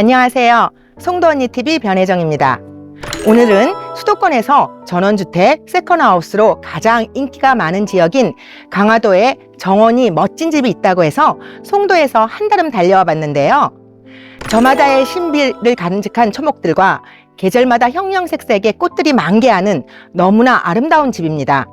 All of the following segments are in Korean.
안녕하세요. 송도 언니 TV 변혜정입니다. 오늘은 수도권에서 전원주택 세컨하우스로 가장 인기가 많은 지역인 강화도에 정원이 멋진 집이 있다고 해서 송도에서 한달음 달려와 봤는데요. 저마다의 신비를 간직한 초목들과 계절마다 형형색색의 꽃들이 만개하는 너무나 아름다운 집입니다.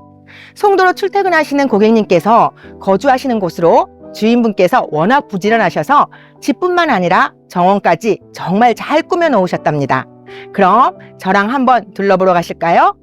송도로 출퇴근하시는 고객님께서 거주하시는 곳으로 주인분께서 워낙 부지런하셔서 집뿐만 아니라 정원까지 정말 잘 꾸며 놓으셨답니다. 그럼 저랑 한번 둘러보러 가실까요?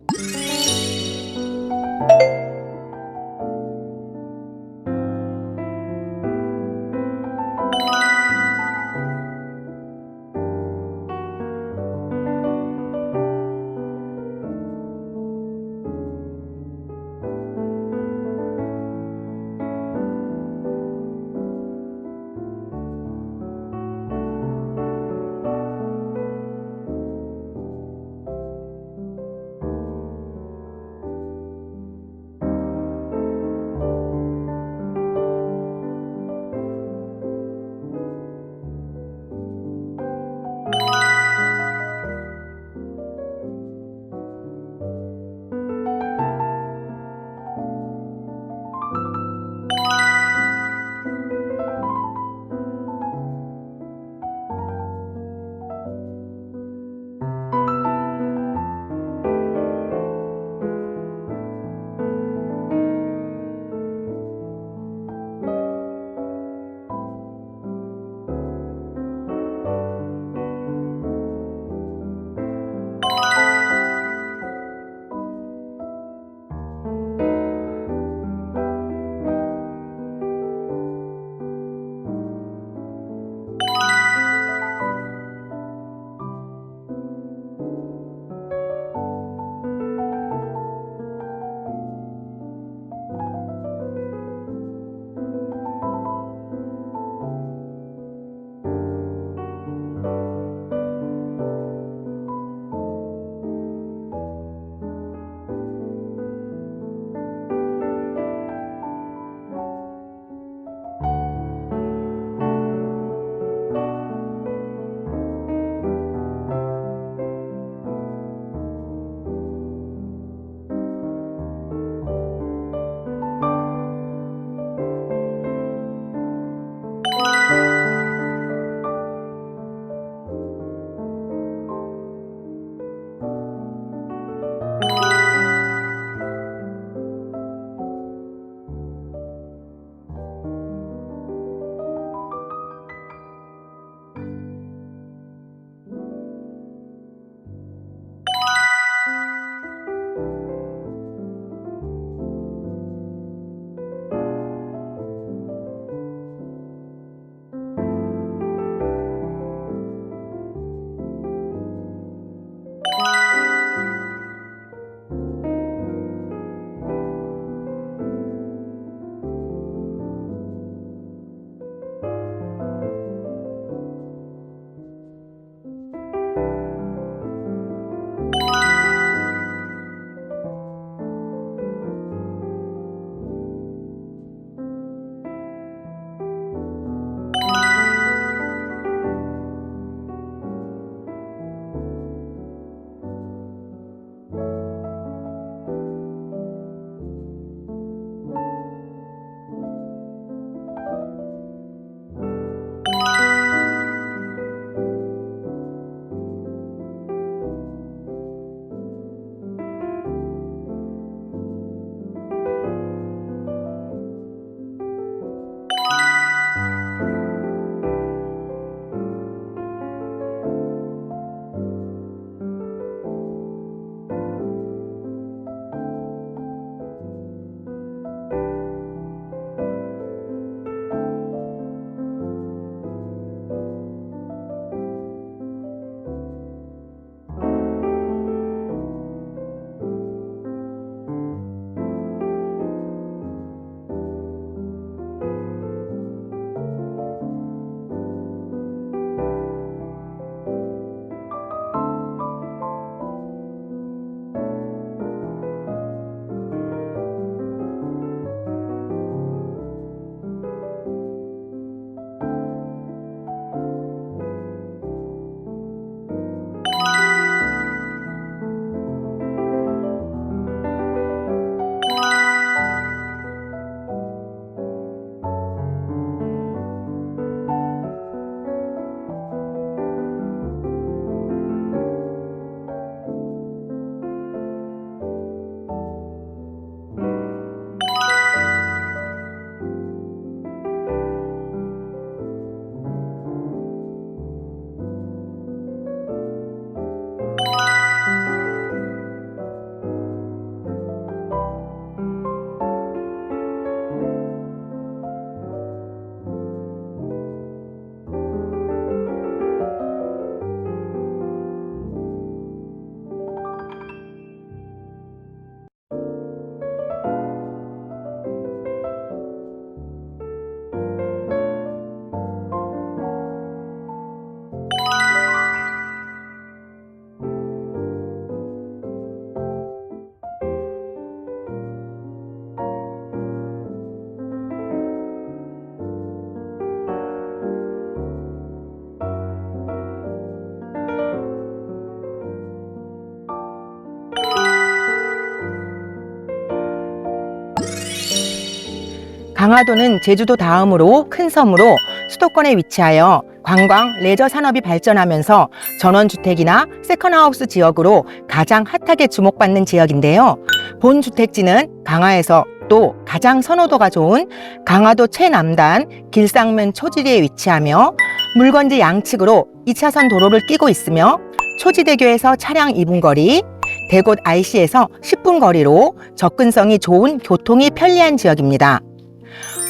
강화도는 제주도 다음으로 큰 섬으로 수도권에 위치하여 관광, 레저 산업이 발전하면서 전원주택이나 세컨하우스 지역으로 가장 핫하게 주목받는 지역인데요. 본 주택지는 강화에서 또 가장 선호도가 좋은 강화도 최남단 길상면 초지리에 위치하며 물건지 양측으로 2차선 도로를 끼고 있으며 초지대교에서 차량 2분 거리, 대곳 IC에서 10분 거리로 접근성이 좋은 교통이 편리한 지역입니다.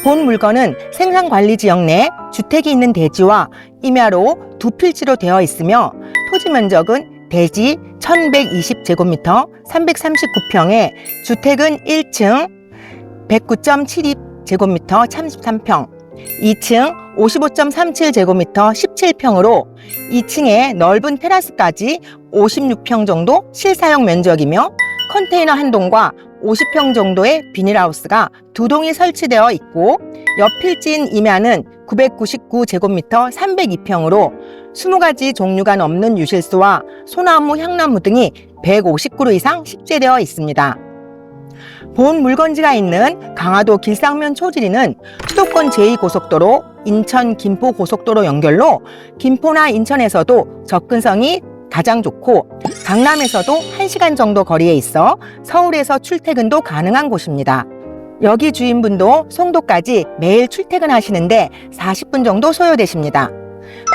본 물건은 생산관리 지역 내 주택이 있는 대지와 임야로 두 필지로 되어 있으며 토지 면적은 대지 1120제곱미터 339평에 주택은 1층 109.72제곱미터 33평, 2층 55.37제곱미터 17평으로 2층에 넓은 테라스까지 56평 정도 실사용 면적이며 컨테이너 한 동과 50평 정도의 비닐하우스가 두 동이 설치되어 있고 옆 필지인 임야는 999제곱미터 302평으로 20가지 종류가 넘는 유실수와 소나무, 향나무 등이 150그루 이상 식재되어 있습니다. 본 물건지가 있는 강화도 길상면 초지리는 수도권 제2고속도로 인천 김포 고속도로 연결로 김포나 인천에서도 접근성이 가장 좋고 강남에서도 1시간 정도 거리에 있어 서울에서 출퇴근도 가능한 곳입니다. 여기 주인분도 송도까지 매일 출퇴근하시는데 40분 정도 소요되십니다.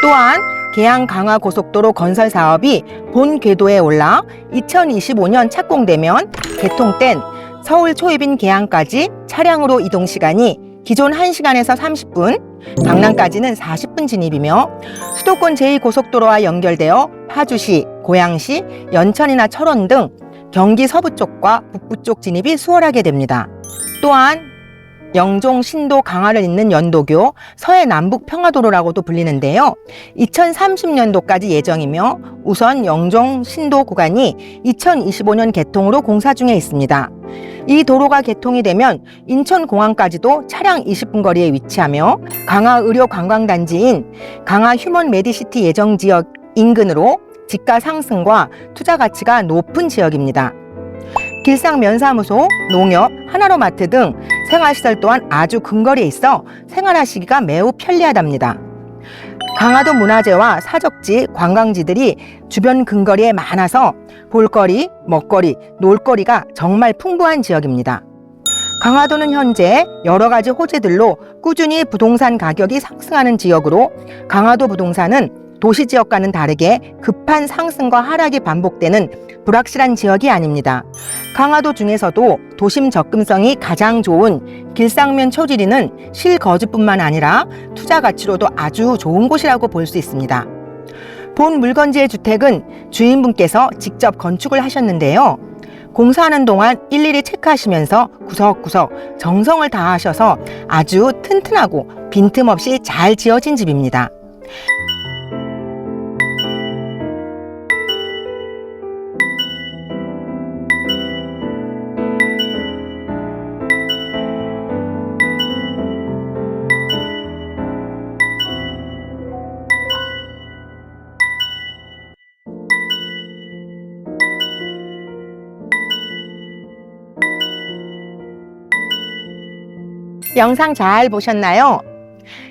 또한 계양 강화 고속도로 건설 사업이 본 궤도에 올라 2025년 착공되면 개통된 서울 초입인 계양까지 차량으로 이동 시간이 기존 1시간에서 30분, 강남까지는 40분 진입이며 수도권 제2고속도로와 연결되어 파주시, 고양시, 연천이나 철원 등 경기 서부 쪽과 북부 쪽 진입이 수월하게 됩니다. 또한 영종 신도 강화를 잇는 연도교 서해 남북 평화도로라고도 불리는데요. 2030년도까지 예정이며 우선 영종 신도 구간이 2025년 개통으로 공사 중에 있습니다. 이 도로가 개통이 되면 인천공항까지도 차량 20분 거리에 위치하며 강화 의료 관광단지인 강화 휴먼 메디시티 예정 지역 인근으로 집가 상승과 투자 가치가 높은 지역입니다. 길상 면사무소, 농협, 하나로마트 등 생활시설 또한 아주 근거리에 있어 생활하시기가 매우 편리하답니다. 강화도 문화재와 사적지, 관광지들이 주변 근거리에 많아서 볼거리, 먹거리, 놀거리가 정말 풍부한 지역입니다. 강화도는 현재 여러 가지 호재들로 꾸준히 부동산 가격이 상승하는 지역으로 강화도 부동산은 도시 지역과는 다르게 급한 상승과 하락이 반복되는 불확실한 지역이 아닙니다. 강화도 중에서도 도심 접근성이 가장 좋은 길상면 초지리는 실거주뿐만 아니라 투자 가치로도 아주 좋은 곳이라고 볼 수 있습니다. 본 물건지의 주택은 주인분께서 직접 건축을 하셨는데요. 공사하는 동안 일일이 체크하시면서 구석구석 정성을 다하셔서 아주 튼튼하고 빈틈없이 잘 지어진 집입니다. 영상 잘 보셨나요?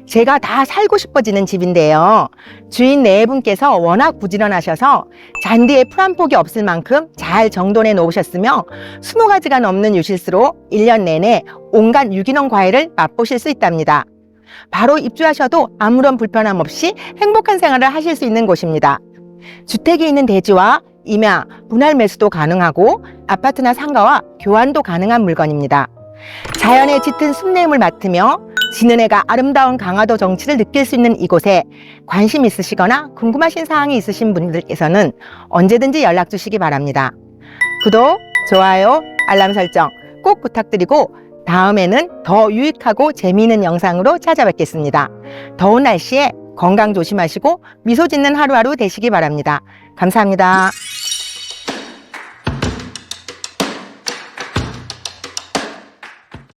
제가 다 살고 싶어지는 집인데요. 주인 네 분께서 워낙 부지런하셔서 잔디에 풀 한 폭이 없을 만큼 잘 정돈해 놓으셨으며 20가지가 넘는 유실수로 1년 내내 온갖 유기농 과일을 맛보실 수 있답니다. 바로 입주하셔도 아무런 불편함 없이 행복한 생활을 하실 수 있는 곳입니다. 주택이 있는 대지와 임야, 분할 매수도 가능하고 아파트나 상가와 교환도 가능한 물건입니다. 자연의 짙은 숲내음을 맡으며 지는 해가 아름다운 강화도 정치를 느낄 수 있는 이곳에 관심 있으시거나 궁금하신 사항이 있으신 분들께서는 언제든지 연락 주시기 바랍니다. 구독, 좋아요, 알람 설정 꼭 부탁드리고 다음에는 더 유익하고 재미있는 영상으로 찾아뵙겠습니다. 더운 날씨에 건강 조심하시고 미소 짓는 하루하루 되시기 바랍니다. 감사합니다.